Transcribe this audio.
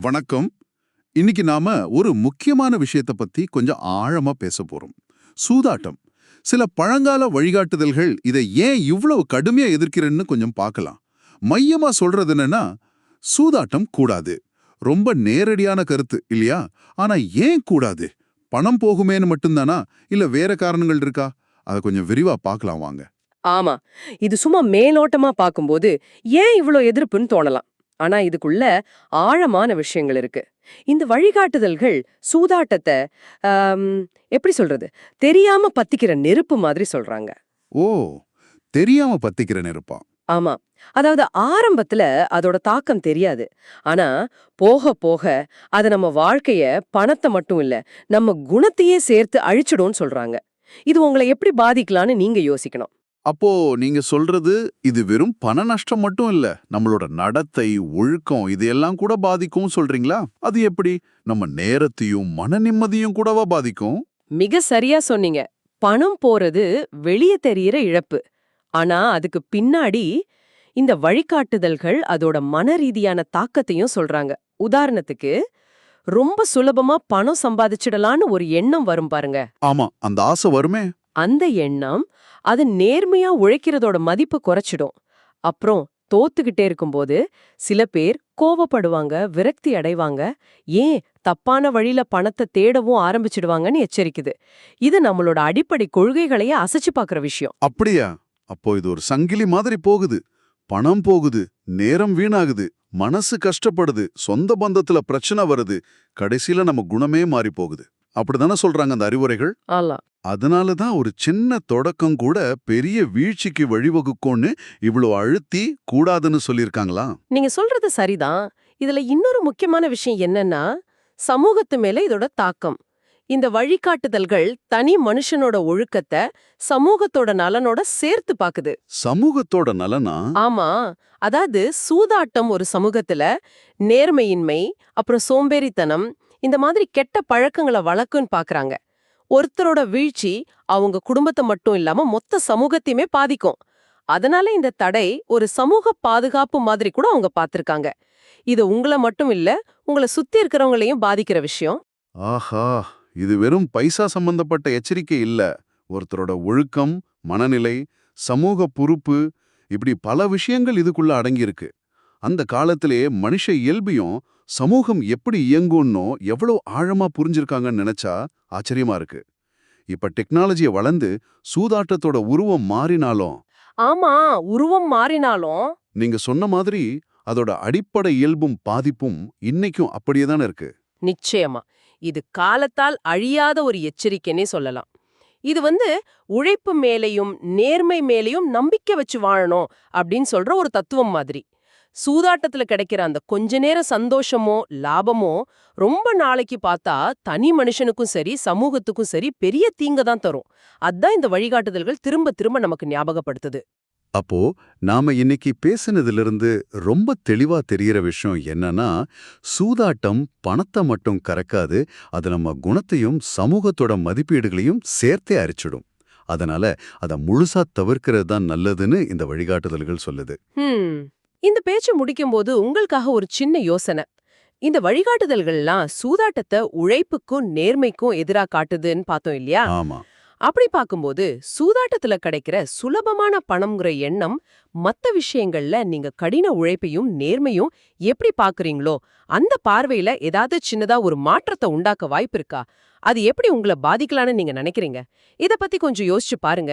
வணக்கம். இன்னைக்கு நாம ஒரு முக்கியமான விஷயத்தை பத்தி கொஞ்சம் ஆழமா பேச போறோம். சூதாட்டம். சில பழங்கால வழிகாட்டுதல்கள் இதை ஏன் இவ்வளவு கடுமையா எதிர்க்கிறேன்னு கொஞ்சம் பார்க்கலாம். மையமா சொல்றது என்னன்னா சூதாட்டம் கூடாது. ரொம்ப நேரடியான கருத்து இல்லையா? ஆனா ஏன் கூடாது? பணம் போகுமேன்னு மட்டும்தானா? இல்ல வேற காரணங்கள் இருக்கா? அதை கொஞ்சம் விரிவா பார்க்கலாம் வாங்க. ஆமா. இது சும்மா மேலோட்டமா பார்க்கும்போது ஏன் இவ்ளோ எதிர்ப்புன்னு தோணலாம். ஆனா இதுக்குள்ள ஆழமான விஷயங்கள் இருக்கு. இந்த வழிகாட்டுதல்கள் சூதாட்டத்தை எப்படி சொல்றது? தெரியாம பத்திக்கிற நெருப்பு மாதிரி சொல்றாங்க. ஓ தெரியாம பத்திக்கிற நெருப்பான் ஆமா. அதாவது ஆரம்பத்துல அதோட தாக்கம் தெரியாது. ஆனா போக போக அது நம்ம வாழ்க்கைய பணத்தை மட்டும் இல்ல நம்ம குணத்தையே சேர்த்து அழிச்சிடும்னு சொல்றாங்க. இது உங்களை எப்படி பாதிக்கலாம்னு நீங்க யோசிக்கணும். அப்போ நீங்க சொல்றது இது வெறும் பண நஷ்டம் மட்டும் இல்ல நம்மளோட நடத்தை ஒழுக்கம் இது எல்லாம் கூட பாதிக்கும் சொல்றீங்களா? அது எப்படி? நம்ம நேரத்தையும் மன நிம்மதியும் கூடவா பாதிக்கும்? மிக சரியா சொன்னீங்க. பணம் போறது வெளிய தெரியற இழப்பு. ஆனா அதுக்கு பின்னாடி இந்த வழிகாட்டுதல்கள் அதோட மன ரீதியான தாக்கத்தையும் சொல்றாங்க. உதாரணத்துக்கு ரொம்ப சுலபமா பணம் சம்பாதிச்சிடலான்னு ஒரு எண்ணம் வரும் பாருங்க. ஆமா அந்த ஆசை வருமே. அந்த எண்ணம் அது நேர்மையா உழைக்கிறதோட மதிப்பு குறைச்சிடும். அப்புறம் தோத்துக்கிட்டே இருக்கும்போது சில பேர் கோவப்படுவாங்க விரக்தி அடைவாங்க. ஏன் தப்பான வழியில பணத்தை தேடவும் ஆரம்பிச்சிடுவாங்கன்னு எச்சரிக்குது. இது நம்மளோட அடிப்படை கொள்கைகளையே அசைச்சு பார்க்குற விஷயம். அப்படியா? அப்போ இது ஒரு சங்கிலி மாதிரி போகுது. பணம் போகுது நேரம் வீணாகுது மனசு கஷ்டப்படுது சொந்த பந்தத்துல பிரச்சனை வருது. கடைசியில நம்ம குணமே மாறி போகுது. அப்படிதானே சொல்றாங்க அந்த அறிவுரைகள்? ஆலா அதனால தான் ஒரு சின்ன தொடக்கம் கூட பெரிய வீழ்ச்சிக்கு வழிவகுக்கும்னு இவ்ளோ அழுத்தி கூடாதுன்னு சொல்லியிருக்காங்களா? நீங்க சொல்றது சரிதான். இதுல இன்னொரு முக்கியமான விஷயம் என்னன்னா சமூகத்து மேல இதோட தாக்கம். இந்த வழிகாட்டுதல்கள் தனி மனுஷனோட ஒழுக்கத்தை சமூகத்தோட நலனோட சேர்த்து பாக்குது. சமூகத்தோட நலனா? ஆமா. அதாவது சூதாட்டம் ஒரு சமூகத்துல நேர்மையின்மை அப்புறம் சோம்பேறித்தனம் இந்த மாதிரி கெட்ட பழக்கங்களை வளர்க்குன்னு பாக்குறாங்க. ஒருத்தரோட வீழ்ச்சி அவங்க குடும்பத்தை மட்டும் இல்லாம மொத்த சமூகத்தையுமே பாதிக்கும். அதனால இந்த தடை ஒரு சமூக பாதுகாப்பு மாதிரி கூட அவங்க பார்த்திருக்காங்க இது உங்களை மட்டும் இல்ல உங்களை சுத்தி இருக்கிறவங்களையும் பாதிக்கிற விஷயம். ஆஹா இது வெறும் பைசா சம்பந்தப்பட்ட எச்சரிக்கை இல்ல. ஒருத்தரோட ஒழுக்கம் மனநிலை சமூக பொறுப்பு இப்படி பல விஷயங்கள் இதுக்குள்ள அடங்கியிருக்கு. அந்த காலத்திலே மனுஷ இயல்பையும் சமூகம் எப்படி இயங்கும்னோ எவ்வளவு ஆழமா புரிஞ்சிருக்காங்கன்னு நினைச்சா ஆச்சரியமா இருக்கு. இப்ப டெக்னாலஜிய வளர்ந்து சூதாட்டத்தோட உருவம் மாறினாலும் ஆமா உருவம் மாறினாலும் நீங்க சொன்ன மாதிரி அதோட அடிப்படை இயல்பும் பாதிப்பும் இன்னைக்கும் அப்படியே தானே இருக்கு. நிச்சயமா. இது காலத்தால் அழியாத ஒரு எச்சரிக்கைன்னே சொல்லலாம். இது வந்து உழைப்பு மேலையும் நேர்மை மேலையும் நம்பிக்கை வச்சு வாழணும் அப்படின்னு சொல்ற ஒரு தத்துவம் மாதிரி. சூதாட்டத்துல கிடைக்கிற அந்த கொஞ்ச நேர சந்தோஷமோ லாபமோ ரொம்ப நாளைக்கு பார்த்தா தனி மனுஷனுக்கும் சரி சமூகத்துக்கும் சரி பெரிய தீங்க தான் தரும். அதான் இந்த வழிகாட்டுதல்கள் திரும்ப திரும்ப நமக்கு ஞாபகப்படுத்துது. அப்போ நாம இன்னைக்கு பேசினதிலிருந்து ரொம்ப தெளிவா தெரியற விஷயம் என்னன்னா சூதாட்டம் பணத்தை மட்டும் கறக்காது அது நம்ம குணத்தையும் சமூகத்தோட மதிப்பீடுகளையும் சேர்த்தே அரிச்சிடும். அதனால அதை முழுசா தவிர்க்கிறது தான் நல்லதுன்னு இந்த வழிகாட்டுதல்கள் சொல்லுது. இந்த பேச்சு முடிக்கும்போது உங்களுக்காக ஒரு சின்ன யோசனை. இந்த வழிகாட்டுதல்கள்லாம் சூதாட்டத்தை உழைப்புக்கும் நேர்மைக்கும் எதிரா காட்டுதுன்னு பார்த்தோம் இல்லையா? அப்படி பார்க்கும்போது சூதாட்டத்துல கிடைக்கிற சுலபமான பணம்ங்கிற எண்ணம் மத்த விஷயங்கள்ல நீங்க கடின உழைப்பையும் நேர்மையும் எப்படி பாக்குறீங்களோ அந்த பார்வையில ஏதாவது சின்னதா ஒரு மாற்றத்தை உண்டாக்க வாய்ப்பு இருக்கா? அது எப்படி உங்களை பாதிக்கலான்னு நீங்க நினைக்கிறீங்க? இத பத்தி கொஞ்சம் யோசிச்சு பாருங்க.